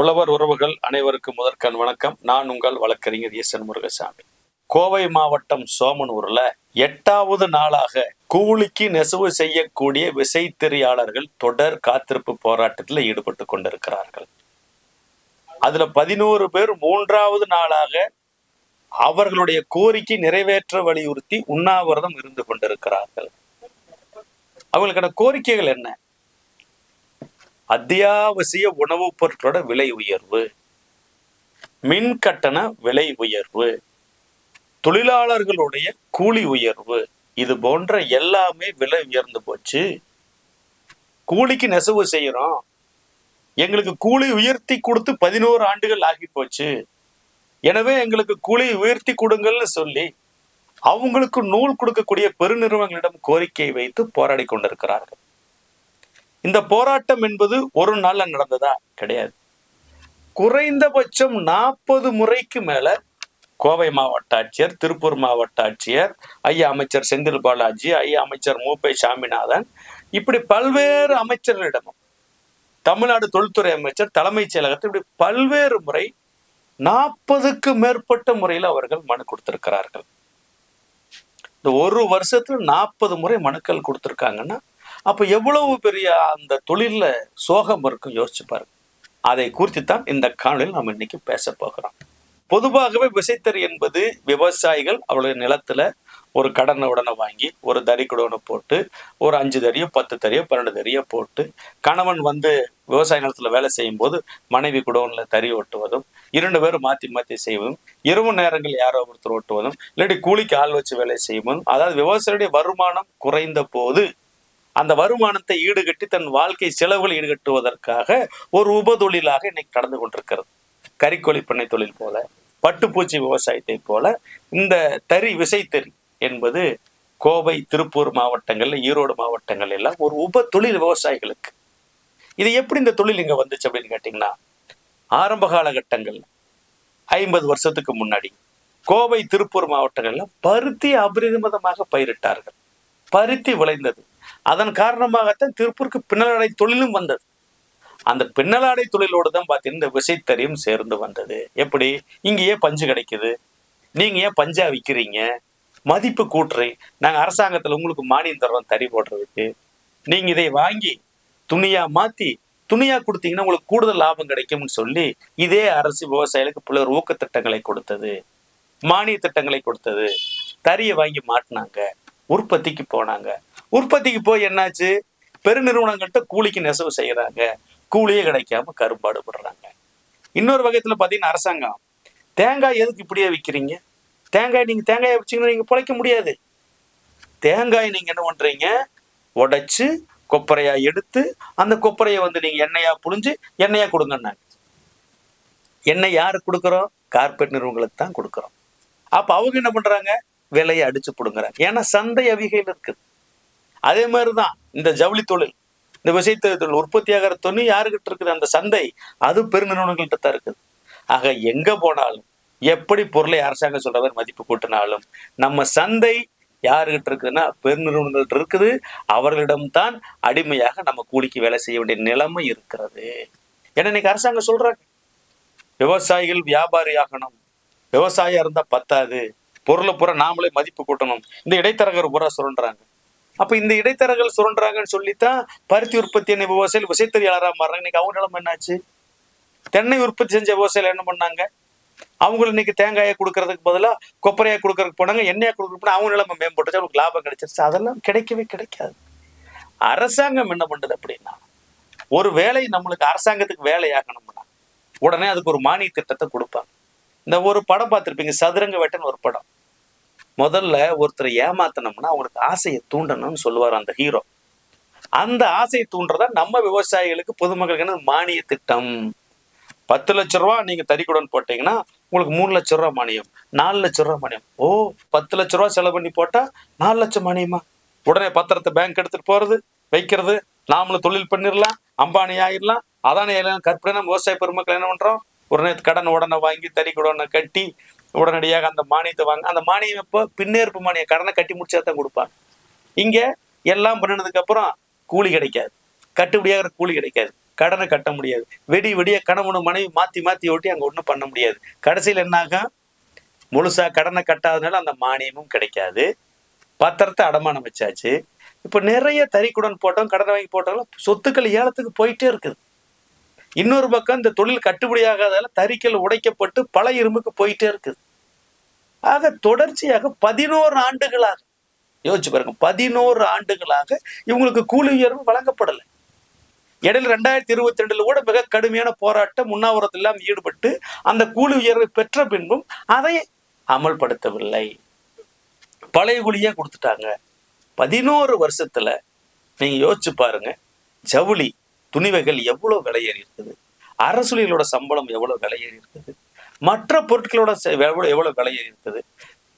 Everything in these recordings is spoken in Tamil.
உழவர் உறவுகள் அனைவருக்கும் முதற்கண் வணக்கம். நான் உங்கள் வழக்கறிஞர் ஈசன் முருகசாமி. கோவை மாவட்டம் சோமனூர்ல எட்டாவது நாளாக கூலிக்கு நெசவு செய்யக்கூடிய விசைத்தறியாளர்கள் தொடர் காத்திருப்பு போராட்டத்தில் ஈடுபட்டு கொண்டிருக்கிறார்கள். அதுல பதினோரு பேர் மூன்றாவது நாளாக அவர்களுடைய கோரிக்கை நிறைவேற்ற வலியுறுத்தி உண்ணாவிரதம் இருந்து கொண்டிருக்கிறார்கள். அவங்களுக்கான கோரிக்கைகள் என்ன? அத்தியாவசிய உணவுப் பொருட்களோட விலை உயர்வு மின் கட்டண விலை உயர்வு தொழிலாளர்களுடைய கூலி உயர்வு இது போன்ற எல்லாமே விலை உயர்ந்து போச்சு. கூலிக்கு நெசவு செய்யறோம் எங்களுக்கு கூலி உயர்த்தி கொடுத்து பதினோரு ஆண்டுகள் ஆகி போச்சு. எனவே எங்களுக்கு கூலி உயர்த்தி கொடுங்கள்னு சொல்லி அவங்களுக்கு நூல் கொடுக்கக்கூடிய பெருநிறுவனங்களிடம் கோரிக்கை வைத்து போராடி கொண்டிருக்கிறார்கள். இந்த போராட்டம் என்பது ஒரு நாள்ல நடந்ததா? கிடையாது. குறைந்தபட்சம் நாற்பது முறைக்கு மேல கோவை மாவட்ட ஆட்சியர் திருப்பூர் மாவட்ட ஆட்சியர் ஐயா அமைச்சர் செந்தில் பாலாஜி ஐயா அமைச்சர் மூப்பை சாமிநாதன் இப்படி பல்வேறு அமைச்சர்களிடமும் தமிழ்நாடு தொழில்துறை அமைச்சர் தலைமைச் செயலகத்தில் இப்படி பல்வேறு முறை நாற்பதுக்கு மேற்பட்ட முறையில் அவர்கள் மனு கொடுத்திருக்கிறார்கள். இந்த ஒரு வருஷத்துல நாற்பது முறை மனுக்கள் கொடுத்திருக்காங்கன்னா அப்போ எவ்வளவு பெரிய அந்த தொழில்ல சோகம் இருக்கும் யோசிச்சு பாருங்க. அதை குறித்து தான் இந்த காணொலியில் நம்ம இன்னைக்கு பேச போகிறோம். பொதுவாகவே விசைத்தறி என்பது விவசாயிகள் அவருடைய நிலத்துல ஒரு கடனை உடனே வாங்கி ஒரு தறி குடோனை போட்டு ஒரு அஞ்சு தறியோ பத்து தறியோ பன்னெண்டு தறியோ போட்டு கணவன் வந்து விவசாய நிலத்துல வேலை செய்யும் போது மனைவி குடோனில் தறி ஓட்டுவதும் இரண்டு பேரும் மாற்றி மாற்றி செய்வதும் இரவு நேரங்கள் யாரோ ஒருத்தர் ஓட்டுவதும் இல்லாட்டி கூலிக்கு ஆள் வச்சு வேலை செய்வதும் அதாவது விவசாயியுடைய வருமானம் குறைந்த போது அந்த வருமானத்தை ஈடுகட்டி தன் வாழ்க்கை செலவுகள் ஈடுகட்டுவதற்காக ஒரு உபதொழிலாக இன்னைக்கு நடந்து கொண்டிருக்கிறது. கறிக்கோழி பண்ணை தொழில் போல பட்டுப்பூச்சி விவசாயத்தை போல இந்த தறி விசைத்தறி என்பது கோவை திருப்பூர் மாவட்டங்கள்ல ஈரோடு மாவட்டங்கள் எல்லாம் ஒரு உப தொழில் விவசாயிகளுக்கு. இது எப்படி இந்த தொழில் இங்க வந்துச்சு அப்படின்னு கேட்டீங்கன்னா ஆரம்ப காலகட்டங்கள் ஐம்பது வருஷத்துக்கு முன்னாடி கோவை திருப்பூர் மாவட்டங்கள்ல பருத்தி அபரிமிதமாக பயிரிட்டார்கள். பருத்தி விளைந்தது. அதன் காரணமாகத்தான் திருப்பூருக்கு பின்னலாடை தொழிலும் வந்தது. அந்த பின்னலாடை தொழிலோடு தான் பார்த்தீங்கன்னா இந்த விசைத்தறியும் சேர்ந்து வந்தது. எப்படி? இங்கேயே பஞ்சு கிடைக்குது? நீங்க ஏன் பஞ்சா விற்கிறீங்க மதிப்பு கூட்டுறேன். நாங்க அரசாங்கத்துல உங்களுக்கு மானியம் தர்றோம் தறி போடுறதுக்கு. நீங்க இதை வாங்கி துணியா மாத்தி துணியா கொடுத்தீங்கன்னா உங்களுக்கு கூடுதல் லாபம் கிடைக்கும்னு சொல்லி இதே அரசு விவசாயிகளுக்கு பல்வேறு ஊக்க திட்டங்களை கொடுத்தது. மானிய திட்டங்களை கொடுத்தது. தறியை வாங்கி மாட்டினாங்க. உற்பத்திக்கு போனாங்க. உற்பத்திக்கு போய் என்னாச்சு? பெருநிறுவனங்கள்கிட்ட கூலிக்கு நெசவு செய்யறாங்க. கூலியே கிடைக்காம கரும்பாடுபடுறாங்க இன்னொரு வகைத்துல பாத்தீங்கன்னா அரசாங்கம். தேங்காய் எதுக்கு இப்படியே விற்கிறீங்க தேங்காய் நீங்க தேங்காயை வச்சீங்கன்னா நீங்க பிழைக்க முடியாது. தேங்காய் நீங்க என்ன பண்றீங்க? உடைச்சு கொப்பரையா எடுத்து அந்த கொப்பரையை வந்து நீங்க எண்ணெயா புழிஞ்சு எண்ணெயா கொடுங்கன்னாங்க. எண்ணெய் யாருக்கு கொடுக்குறோம்? கார்பரேட் நிறுவனங்களுக்கு தான் கொடுக்குறோம். அப்ப அவங்க என்ன பண்றாங்க? விலையை அடிச்சு பிடுங்குறாங்க. ஏன்னா சந்தை அவிகையில் இருக்குது. அதே மாதிரி தான் இந்த ஜவுளி தொழில் இந்த விசைத்தொழில் தொழில் உற்பத்தியாகிற துணி யாருக்கிட்ட இருக்குது? அந்த சந்தை அது பெருநிறுவனங்கள்கிட்ட தான் இருக்குது. ஆக எங்க போனாலும் எப்படி பொருளை அரசாங்கம் சொல்ற மாதிரி மதிப்பு கூட்டினாலும் நம்ம சந்தை யாருகிட்ட இருக்குதுன்னா பெருநிறுவனங்கள்ட்ட இருக்குது. அவர்களிடம்தான் அடிமையாக நம்ம கூலிக்கு வேலை செய்ய வேண்டிய நிலைமை இருக்கிறது. ஏன்னா இன்னைக்கு அரசாங்கம் சொல்றாங்க விவசாயிகள் வியாபாரி ஆகணும். விவசாயம் இருந்தா பத்தாது. பொருளை பூரா நாமளே மதிப்பு கூட்டணும். இந்த இடைத்தரகர் பூரா சொல்கிறாங்க அப்ப இந்த இடைத்தரகர்கள் சுரண்டுறாங்கன்னு சொல்லித்தான் பருத்தி உற்பத்தி என்ன விவசாயிகள் விசைத்தறியாளராக மாறுறாங்க. இன்னைக்கு அவங்க நிலைமை என்னாச்சு? தென்னை உற்பத்தி செஞ்ச விவசாயிகள் என்ன பண்ணாங்க? அவங்களுக்கு இன்னைக்கு தேங்காயை கொடுக்கறதுக்கு பதிலா கொப்பரையா கொடுக்கறதுக்கு போனாங்க எண்ணெயா கொடுக்கறதுக்கு போனா அவங்க நிலைமை மேம்பட்டுச்சு. அவங்களுக்கு லாபம் கிடைச்சிருச்சு. அதெல்லாம் கிடைக்கவே கிடைக்காது. அரசாங்கம் என்ன பண்ணுறது அப்படின்னா ஒரு வேலை நம்மளுக்கு அரசாங்கத்துக்கு வேலையாகணும்னா உடனே அதுக்கு ஒரு மானிய திட்டத்தை கொடுப்பாங்க. இந்த ஒரு படம் பார்த்துருப்பீங்க சதுரங்க வெட்டன் ஒரு படம். முதல்ல ஒருத்தரை ஏமாத்தனம்னா அவங்களுக்கு ஆசையை தூண்டணும்னு சொல்லுவார் அந்த ஹீரோ அந்த ஆசையை தூண்டுறதா நம்ம விவசாயிகளுக்கு பொதுமக்களுக்கு மானிய திட்டம். பத்து லட்ச ரூபா நீங்க தறிக்குடன் போட்டீங்கன்னா உங்களுக்கு மூணு லட்ச ரூபா மானியம் நாலு லட்ச ரூபா மானியம். ஓ பத்து லட்ச ரூபா செலவு பண்ணி போட்டா நாலு லட்சம் மானியமா? உடனே பத்திரத்தை பேங்க் எடுத்துட்டு போறது வைக்கிறது நாமளும் தொழில் பண்ணிடலாம் அம்பானி ஆயிடலாம் அதானே எல்லாம் கற்பனை விவசாய பெருமக்கள் என்ன பண்றோம்? உடனே கடன் உடனே வாங்கி தறி கட்டி உடனடியாக அந்த மானியத்தை வாங்க அந்த மானியம் எப்போ பின்னேற்பு மானியம் கடனை கட்டி முடிச்சா தான் கொடுப்பாங்க. இங்கே எல்லாம் பண்ணினதுக்கு அப்புறம் கூலி கிடைக்காது. கட்டுப்படியாகிற கூலி கிடைக்காது. கடனை கட்ட முடியாது. வெடி வெடிய கணவனு மனைவி மாற்றி மாற்றி ஓட்டி அங்கே ஒன்றும் பண்ண முடியாது. கடைசியில் என்னாகும் முழுசாக கடனை கட்டாதனால அந்த மானியமும் கிடைக்காது. பத்திரத்தை அடமானம் வச்சாச்சு. இப்போ நிறைய தறிக்குடன் போட்டோம் கடனை வாங்கி போட்டோம் சொத்துக்கள் ஏலத்துக்கு போயிட்டே இருக்குது. இன்னொரு பக்கம் இந்த தொழில் கட்டுப்படியாகாதால தறிக்கல் உடைக்கப்பட்டு பல இரும்புக்கு போயிட்டே இருக்குது. ஆக தொடர்ச்சியாக பதினோரு ஆண்டுகளாக யோசிச்சு பாருங்க பதினோரு ஆண்டுகளாக இவங்களுக்கு கூலி உயர்வு வழங்கப்படலை. இடையில ரெண்டாயிரத்தி இருபத்தி ரெண்டுல கூட மிக கடுமையான போராட்டம் உண்ணாவிரத்தில் எல்லாம் ஈடுபட்டு அந்த கூலி உயர்வை பெற்ற பின்பும் அதை அமல்படுத்தவில்லை. பழைய கூலியே கொடுத்துட்டாங்க. பதினோரு வருஷத்துல நீங்க யோசிச்சு பாருங்க ஜவுளி துணிவைகள் எவ்வளவு விலையேறி இருக்குது அரசுகளோட சம்பளம் எவ்வளவு விலையேறி இருக்குது மற்ற பொருட்களோட எவ்வளோ எவ்வளவு எவ்வளவு இருக்குது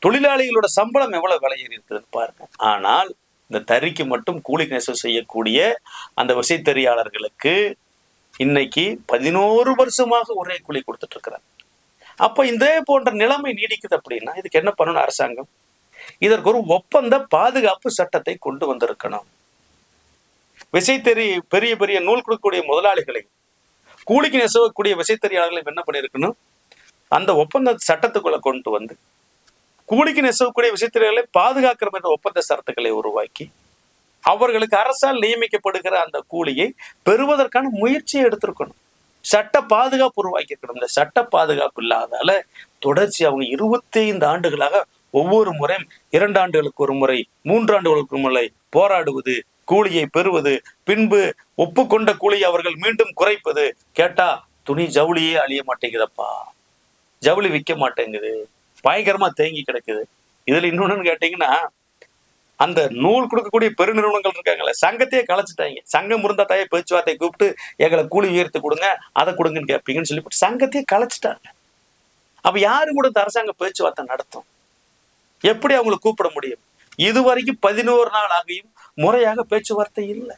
தொழிலாளிகளோட சம்பளம் எவ்வளவு விலை இருக்குதுன்னு பாருங்க. ஆனால் இந்த தறிக்கு மட்டும் கூலி நெசவு செய்யக்கூடிய அந்த விசைத்தறியாளர்களுக்கு இன்னைக்கு பதினோரு வருஷமாக ஒரே கூலி கொடுத்துட்டு இருக்கிறாங்க அப்ப இதே போன்ற நிலைமை நீடிக்குது அப்படின்னா இதுக்கு என்ன பண்ணணும் அரசாங்கம்? இதற்கு ஒரு ஒப்பந்த பாதுகாப்பு சட்டத்தை கொண்டு வந்திருக்கணும். விசைத்தறி பெரிய பெரிய நூல் கொடுக்கக்கூடிய முதலாளிகளை கூலிக்கு நெசவக்கூடிய விசைத்தறியாளர்களை என்ன பண்ணியிருக்கணும்? அந்த ஒப்பந்த சட்டத்துக்குள்ள கொண்டு வந்து கூலிக்கு நெசவக்கூடிய விசைத்தறிகளை பாதுகாக்கிற என்ற ஒப்பந்த சரத்துக்களை உருவாக்கி அவர்களுக்கு அரசால் நியமிக்கப்படுகிற அந்த கூலியை பெறுவதற்கான முயற்சியை எடுத்திருக்கணும். சட்ட பாதுகாப்பு உருவாக்கியிருக்கணும். இந்த சட்ட பாதுகாப்பு இல்லாதால தொடர்ச்சி அவங்க இருபத்தி ஐந்து ஆண்டுகளாக ஒவ்வொரு முறையும் இரண்டு ஆண்டுகளுக்கு ஒரு முறை மூன்று ஆண்டுகளுக்கு ஒரு முறை போராடுவது கூலியை பெறுவது பின்பு ஒப்புக்கொண்ட கூலியை அவர்கள் மீண்டும் குறைப்பது. கேட்டா துணி ஜவுளியே அழிய மாட்டேங்குதப்பா. ஜவுளி விற்க மாட்டேங்குது. பயங்கரமா தேங்கி கிடக்குது. இதுல இன்னொன்னு கேட்டீங்கன்னா அந்த நூல் கொடுக்கக்கூடிய பெருநிறுவனங்கள் இருக்காங்களே சங்கத்தையே கலைச்சிட்டாங்க. சங்கம் இருந்தா தாயே பேச்சுவார்த்தை கூப்பிட்டு எங்களை கூலி உயர்த்து கொடுங்க அதை கொடுங்கன்னு கேட்பீங்கன்னு சொல்லிவிட்டு சங்கத்தையே கலைச்சிட்டாங்க. அப்ப யாரு கூட இந்த அரசாங்க பேச்சுவார்த்தை நடத்தும்? எப்படி அவங்களை கூப்பிட முடியும்? இதுவரைக்கும் பதினோரு நாள் ஆகியும் முறையாக பேச்சுவார்த்தை இல்லை.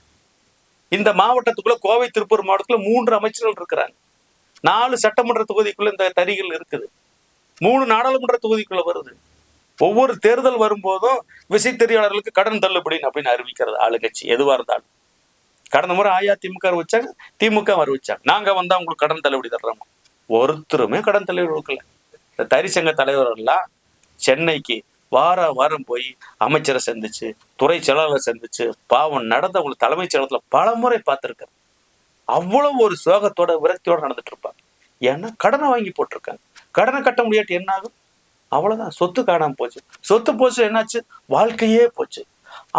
இந்த மாவட்டத்துக்குள்ள கோவை திருப்பூர் மாவட்டத்துல மூன்று அமைச்சர்கள் இருக்கிறாங்க. நாலு சட்டமன்ற தொகுதிக்குள்ள இந்த தறிகள் இருக்குது. மூணு நாடாளுமன்ற தொகுதிக்குள்ள வருது. ஒவ்வொரு தேர்தல் வரும்போதும் விசைத்தறியாளர்களுக்கு கடன் தள்ளுபடின்னு அப்படின்னு அறிவிக்கிறது ஆளுங்கட்சி எதுவா இருந்தாலும். கடந்த முறை அஇஅதிமுக அறிவிச்சாங்க திமுக அறிவிச்சாங்க. நாங்க வந்தா உங்களுக்கு கடன் தள்ளுபடி தர்றோம். ஒருத்தருமே கடன் தள்ளுபடி கொடுக்கல. இந்த தறி சங்க தலைவர் எல்லாம் சென்னைக்கு வார வாரம் போய் அமைச்சரை சந்திச்சு துறை செயலாளரை சந்திச்சு பாவம் நடந்தவங்களை தலைமைச் செயலகத்தில் பல முறை பார்த்திருக்காரு அவ்வளவு ஒரு சோகத்தோட விரக்தியோட நடந்துட்டு இருப்பாங்க. ஏன்னா கடனை வாங்கி போட்டிருக்காங்க. கடனை கட்ட முடியாட்டி என்ன ஆகும்? அவ்வளவுதான். சொத்து காணாம போச்சு. சொத்து போச்சு என்னாச்சு? வாழ்க்கையே போச்சு.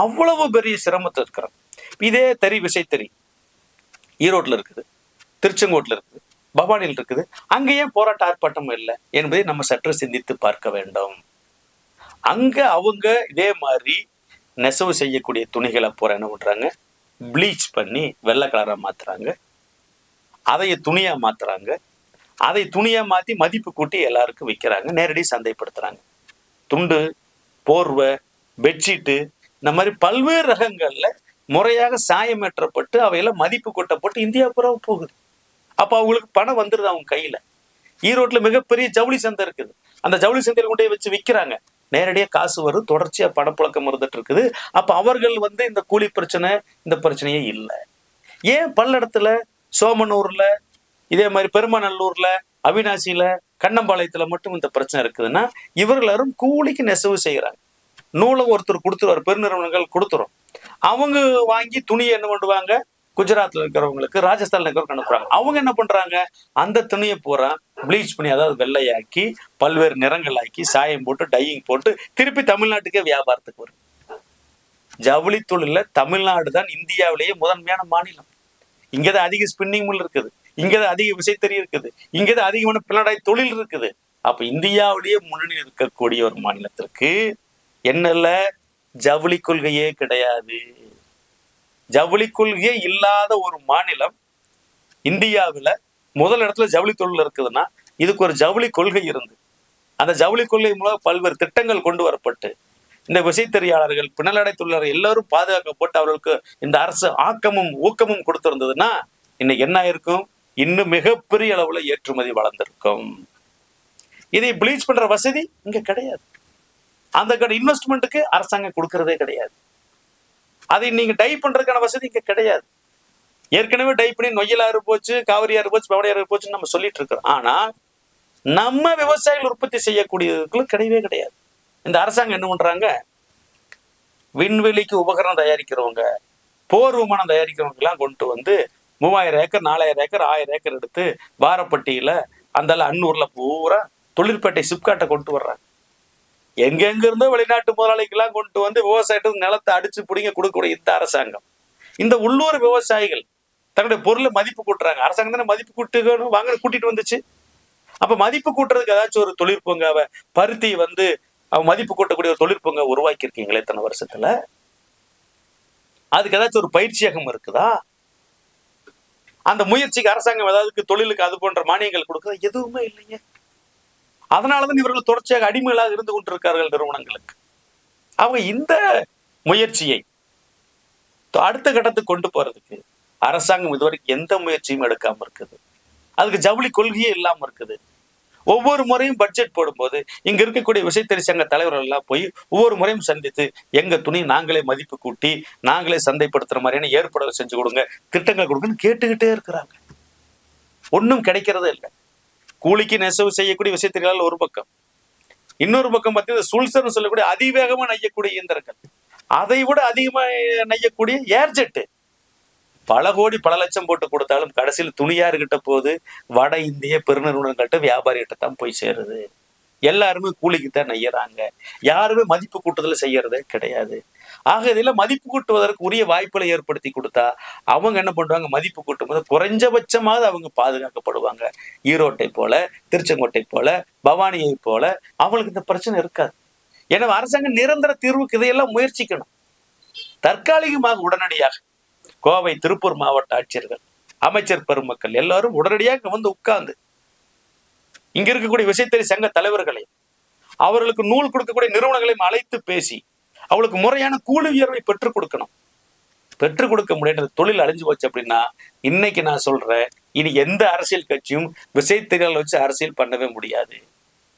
அவ்வளவு பெரிய சிரமத்தை இருக்கிறாங்க. இதே தறி விசைத்தறி ஈரோட்டில் இருக்குது. திருச்செங்கோட்டுல இருக்குது. பவானியில் இருக்குது. அங்கேயே போராட்ட ஆர்ப்பாட்டம் இல்லை என்பதை நம்ம சற்று சிந்தித்து பார்க்க வேண்டும். அங்க அவங்க இதே மாதிரி நெசவு செய்யக்கூடிய துணிகளை பூரா என்ன பண்றாங்க? ப்ளீச் பண்ணி வெள்ளை கலரா மாத்துறாங்க. அதைய துணியா மாத்துறாங்க. அதை துணியா மாத்தி மதிப்பு கூட்டி எல்லாருக்கும் விற்கிறாங்க நேரடி சந்தைப்படுத்துறாங்க. துண்டு போர்வை பெட்ஷீட்டு இந்த மாதிரி பல்வேறு ரகங்கள்ல முறையாக சாயமேற்றப்பட்டு அவையெல்லாம் மதிப்பு கொட்டப்பட்டு இந்தியா பூரா போகுது. அப்ப அவங்களுக்கு பணம் வந்துடுது அவங்க கையில. ஈரோட்டில் மிகப்பெரிய ஜவுளி சந்தை இருக்குது. அந்த ஜவுளி சந்தையில் கொண்டே வச்சு விற்கிறாங்க நேரடியா காசு வரும். தொடர்ச்சியா பணப்புழக்கம் இருந்துட்டு இருக்குது. அப்போ அவர்கள் வந்து இந்த கூலி பிரச்சனை இந்த பிரச்சனையே இல்லை. ஏன் பல்லடத்தில் சோமனூர்ல இதே மாதிரி பெருமாநல்லூர்ல அவினாசியில கண்ணம்பாளையத்துல மட்டும் இந்த பிரச்சனை இருக்குதுன்னா இவர்களாரும் கூலிக்கு நெசவு செய்யறாங்க. நூலை ஒருத்தர் கொடுத்துருவார். பெருநிறுவனங்கள் கொடுத்துரும். அவங்க வாங்கி துணியை என்ன பண்ணுவாங்க? குஜராத்ல இருக்கிறவங்களுக்கு ராஜஸ்தான்ல இருக்கிறவங்க அனுப்புறாங்க. அவங்க என்ன பண்றாங்க? அந்த துணியை பூரா ப்ளீச் பண்ணி அதாவது வெள்ளையாக்கி பல்வேறு நிறங்கள் ஆக்கி சாயம் போட்டு டையிங் போட்டு திருப்பி தமிழ்நாட்டுக்கே வியாபாரத்துக்கு வரும். ஜவுளி தொழில தமிழ்நாடு தான் இந்தியாவிலேயே முதன்மையான மாநிலம். இங்கதான் அதிக ஸ்பின்னிங் மில் இருக்குது. இங்கதான் அதிக விசைத்தறி இருக்குது. இங்கதான் அதிகமான பின்னடாய் தொழில் இருக்குது. அப்ப இந்தியாவிலேயே முன்னணி இருக்கக்கூடிய ஒரு மாநிலத்திற்கு என்னல்ல ஜவுளி கொள்கையே கிடையாது. ஜவுளி கொள்கையே இல்லாத ஒரு மாநிலம் இந்தியாவுல முதல் இடத்துல ஜவுளி தொழில் இருக்குதுன்னா இதுக்கு ஒரு ஜவுளி கொள்கை இருந்து அந்த ஜவுளி கொள்கை மூலம் பல்வேறு திட்டங்கள் கொண்டு வரப்பட்டு இந்த விசைத்தறியாளர்கள் பின்னலடை தொழிலாளர் எல்லாரும் பாதுகாக்கப்பட்டு அவர்களுக்கு இந்த அரசு ஆக்கமும் ஊக்கமும் கொடுத்திருந்ததுன்னா இன்னைக்கு என்ன ஆயிருக்கும்? இன்னும் மிகப்பெரிய அளவுல ஏற்றுமதி வளர்ந்திருக்கும். இதை ப்ளீச் பண்ற வசதி இங்க கிடையாது. அந்த கடை இன்வெஸ்ட்மெண்ட்டுக்கு அரசாங்கம் கொடுக்கறதே கிடையாது. அதை நீங்க டைப் பண்றதுக்கான வசதி இங்க கிடையாது. ஏற்கனவே டைப் பண்ணி நொய்யலாறு போச்சு காவிரியாறு போச்சு பவனியாறு போச்சுன்னு நம்ம சொல்லிட்டு இருக்கிறோம். ஆனா நம்ம விவசாயிகள் உற்பத்தி செய்யக்கூடியதுக்குள்ள கிடையவே கிடையாது. இந்த அரசாங்கம் என்ன பண்றாங்க? விண்வெளிக்கு உபகரணம் தயாரிக்கிறவங்க போர் விமானம் தயாரிக்கிறவங்க எல்லாம் கொண்டு வந்து மூவாயிரம் ஏக்கர் நாலாயிரம் ஏக்கர் ஆயிரம் ஏக்கர் எடுத்து வாரப்பட்டியில அந்த அன்னூர்ல பூரா தொழிற்பேட்டை சிப்காட்டை கொண்டு வர்றாங்க. எங்கெங்கிருந்தோ வெளிநாட்டு முதலாளிக்கெல்லாம் கொண்டு வந்து விவசாயத்துக்கு நிலத்தை அடிச்சு பிடிங்க கொடுக்கக்கூடிய இந்த அரசாங்கம். இந்த உள்ளூர் விவசாயிகள் தன்னுடைய பொருளை மதிப்பு கூட்டுறாங்க. அரசாங்கம் தானே மதிப்பு கூட்டுக்கணும் வாங்க கூட்டிட்டு வந்துச்சு. அப்ப மதிப்பு கூட்டுறதுக்கு ஏதாச்சும் ஒரு தொழிற்பூங்காவை பருத்தி வந்து அவன் மதிப்பு கூட்டக்கூடிய ஒரு தொழிற்பூங்கா உருவாக்கி இருக்கீங்களே இத்தனை வருஷத்துல? அதுக்கு ஏதாச்சும் ஒரு பயிற்சியகம் இருக்குதா? அந்த முயற்சிக்கு அரசாங்கம் ஏதாவது தொழிலுக்கு அது போன்ற மானியங்கள் கொடுக்குதா? எதுவுமே இல்லைங்க. அதனாலதான் இவர்கள் தொடர்ச்சியாக அடிமைகளாக இருந்து கொண்டிருக்கார்கள் நிறுவனங்களுக்கு. அவங்க இந்த முயற்சியை அடுத்த கட்டத்துக்கு கொண்டு போறதுக்கு அரசாங்கம் இதுவரைக்கும் எந்த முயற்சியும் எடுக்காம இருக்குது. அதுக்கு ஜவுளி கொள்கையே இல்லாம இருக்குது. ஒவ்வொரு முறையும் பட்ஜெட் போடும்போது இங்க இருக்கக்கூடிய விசைத்தறி சங்க தலைவர்கள் எல்லாம் போய் ஒவ்வொரு முறையும் சந்தித்து எங்க துணி நாங்களே மதிப்பு கூட்டி நாங்களே சந்தைப்படுத்துற மாதிரியான ஏற்பாடுகள் செஞ்சு கொடுங்க திட்டங்கள் கொடுங்கன்னு கேட்டுக்கிட்டே இருக்கிறாங்க. ஒன்றும் கிடைக்கிறதே இல்லை. கூலிக்கு நெசவு செய்யக்கூடிய விசைத்தறிகளால் ஒரு பக்கம். இன்னொரு பக்கம் பார்த்தீங்கன்னா சுல்சர்னு சொல்லக்கூடிய அதிவேகமா நெய்யக்கூடிய இயந்திரங்கள். அதை விட அதிகமா நெய்யக்கூடிய ஏர்ஜெட்டு பல கோடி பல லட்சம் போட்டு கொடுத்தாலும் கடைசியில் துணியாருகிட்ட போது வட இந்திய பெருநிறுவனங்கள்ட்ட வியாபாரிகிட்ட தான் போய் சேருது. எல்லாருமே கூலிக்கு தான் நெய்யறாங்க யாருமே மதிப்பு கூட்டுதல் செய்யறதே கிடையாது. ஆக இதில் மதிப்பு கூட்டுவதற்கு உரிய வாய்ப்புகளை ஏற்படுத்தி கொடுத்தா அவங்க என்ன பண்ணுவாங்க மதிப்பு கூட்டும் போது குறைஞ்சபட்சமாவது அவங்க பாதுகாக்கப்படுவாங்க. ஈரோட்டை போல திருச்செங்கோட்டை போல பவானியை போல அவங்களுக்கு இந்த பிரச்சனை இருக்காது. எனவே அரசாங்கம் நிரந்தர தீர்வுக்கு இதையெல்லாம் முயற்சிக்கணும். தற்காலிகமாக உடனடியாக கோவை திருப்பூர் மாவட்ட ஆட்சியர்கள் அமைச்சர் பெருமக்கள் எல்லாரும் உடனடியாக வந்து உட்கார்ந்து இங்க இருக்கக்கூடிய விசைத்தறி சங்க தலைவர்களையும் அவர்களுக்கு நூல் கொடுக்கக்கூடிய நிறுவனங்களையும் அழைத்து பேசி அவளுக்கு முறையான கூலி உயர்வை பெற்றுக் கொடுக்கணும். பெற்றுக் கொடுக்க முடியாத தொழில் அழிஞ்சு போச்சு அப்படின்னா இன்னைக்கு நான் சொல்றேன் இனி எந்த அரசியல் கட்சியும் விசைத்தறியாளர் வச்சு அரசியல் பண்ணவே முடியாது.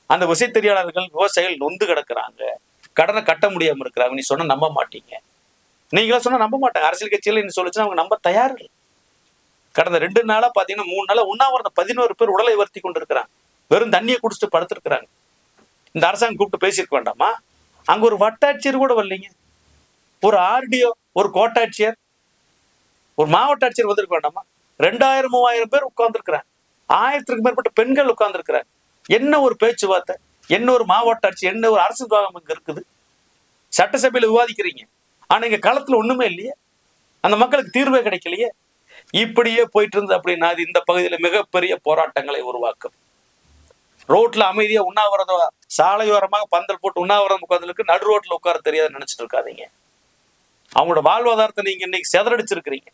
அந்த விசைத்தறியாளர்கள் விவசாயிகள் நொந்து கிடக்குறாங்க. கடனை கட்ட முடியாம இருக்கிறாங்க. நீ சொன்னா நம்ப மாட்டீங்க. நீங்களா சொன்னா நம்ப மாட்டாங்க அரசியல் கட்சியில நீ சொல்லுச்சுன்னா அவங்க நம்ப தயார் கடந்த ரெண்டு நாளா பாத்தீங்கன்னா மூணு நாளா உண்ணாவிரதம் பதினோரு பேர் உடலை வருத்தி கொண்டு இருக்கிறாங்க வெறும் தண்ணியை குடிச்சிட்டு படுத்திருக்கிறாங்க. இந்த அரசாங்கம் கூப்பிட்டு பேசியிருக்க வேண்டாமா? அங்க ஒரு வட்டாட்சியர் கூட வரலீங்க. ஒரு ஆர்டிஓ ஒரு கோட்டாட்சியர் ஒரு மாவட்ட ஆட்சியர் வந்திருக்க வேண்டாமா? ரெண்டாயிரம் மூவாயிரம் பேர் உட்கார்ந்துருக்கிறாங்க. ஆயிரத்துக்கு மேற்பட்ட பெண்கள் உட்கார்ந்துருக்கிறாங்க. என்ன ஒரு பேச்சுவார்த்தை? என்ன ஒரு மாவட்ட ஆட்சி என்ன ஒரு அரசு விவாதம் இங்க இருக்குது? சட்டசபையில விவாதிக்கிறீங்க. ஆனா இங்க களத்துல ஒண்ணுமே இல்லையே. அந்த மக்களுக்கு தீர்வே கிடைக்கலையே. இப்படியே போயிட்டு இருந்தது அப்படின்னா அது இந்த பகுதியில மிகப்பெரிய போராட்டங்களை உருவாக்கும். ரோட்ல அமைதியா உண்ணாவிரதம் சாலையோரமாக பந்தல் போட்டு உண்ணாவிரதம் உட்காந்துருக்கு நடு ரோட்ல உட்கார தெரியாது நினைச்சிட்டு இருக்காதீங்க. அவங்களோட வாழ்வாதாரத்தை நீங்க இன்னைக்கு செதறடிச்சிருக்கிறீங்க.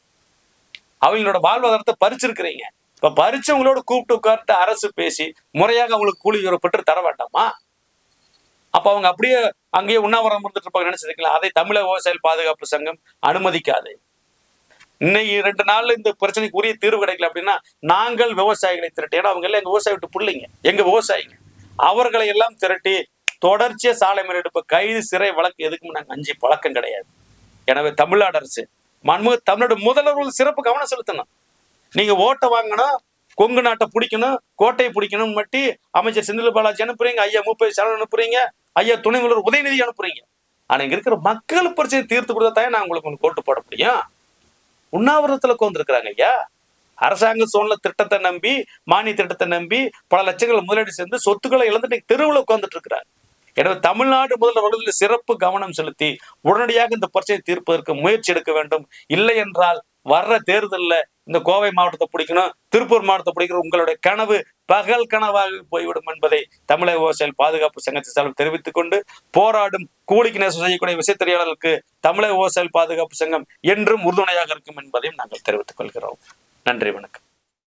அவங்களோட வாழ்வாதாரத்தை பறிச்சிருக்கிறீங்க. இப்ப பறிச்சவங்களோட கூப்பிட்டு உட்கார்ந்து அரசு பேசி முறையாக அவங்களுக்கு கூலி உயர்வு பெற்று தர வேண்டாமா? அப்ப அவங்க அப்படியே அங்கேயே உண்ணாவிரதம் இருந்துட்டு இருப்பாங்க நினைச்சிருக்கலாம் அதை தமிழக விவசாயிகள் பாதுகாப்பு சங்கம் அனுமதிக்காது. இன்னைக்கு ரெண்டு நாள்ல இந்த பிரச்சனைக்கு உரிய தீர்வு கிடைக்கல அப்படின்னா நாங்கள் விவசாயிகளை திரட்டி ஏன்னா அவங்க எல்லாம் எங்க விவசாய விட்டு பிள்ளைங்க. எங்க விவசாயிங்க. அவர்களை எல்லாம் திரட்டி தொடர்ச்சியா சாலை முறையெடுப்பு கைது சிறை வழக்கு எதுக்கும் நாங்க அஞ்சு பழக்கம் கிடையாது. எனவே தமிழ்நாடு அரசு மன்முக தமிழ்நாடு முதல்வர்கள் சிறப்பு கவனம் செலுத்தணும். நீங்க ஓட்டை வாங்கணும் கொங்கு நாட்டை பிடிக்கணும் கோட்டையை பிடிக்கணும் மட்டி அமைச்சர் செந்தில் பாலாஜி அனுப்புறீங்க ஐயா முப்பது சரண் அனுப்புறீங்க ஐயா துணை முதல்வர் உதயநிதி அனுப்புறீங்க. ஆனா இங்க இருக்கிற மக்கள் பிரச்சனை தீர்த்து கொடுத்தா தான் நான் உங்களுக்கு ஒன்று கோட்டு போட முடியும். உண்ணாவிரதத்துல உட்காந்துருக்குறாங்க ஐயா. அரசாங்க சோழ திட்டத்தை நம்பி மானிய திட்டத்தை நம்பி பல லட்சங்கள் முதலீடு சேர்ந்து சொத்துக்களை இழந்துட்டு தெருவில் உட்கார்ந்துட்டு இருக்கிறாங்க எனவே தமிழ்நாடு முதல்வர்களில் சிறப்பு கவனம் செலுத்தி உடனடியாக இந்த பிரச்சனை தீர்ப்பதற்கு முயற்சி எடுக்க வேண்டும். இல்லை என்றால் வர்ற தேர்தலில் இந்த கோவை மாவட்டத்தை பிடிக்கணும் திருப்பூர் மாவட்டத்தை பிடிக்கணும் உங்களுடைய கனவு பகல் கனவாக போய்விடும் என்பதை தமிழக விவசாயிகள் பாதுகாப்பு சங்கத்தின் சார்பில் தெரிவித்துக் கொண்டு போராடும் கூலிக்கு நேசம் செய்யக்கூடிய விசைத்தறியாளர்களுக்கு தமிழக விவசாயிகள் பாதுகாப்பு சங்கம் என்றும் உறுதுணையாக இருக்கும் என்பதையும் நாங்கள் தெரிவித்துக் கொள்கிறோம். நன்றி வணக்கம்.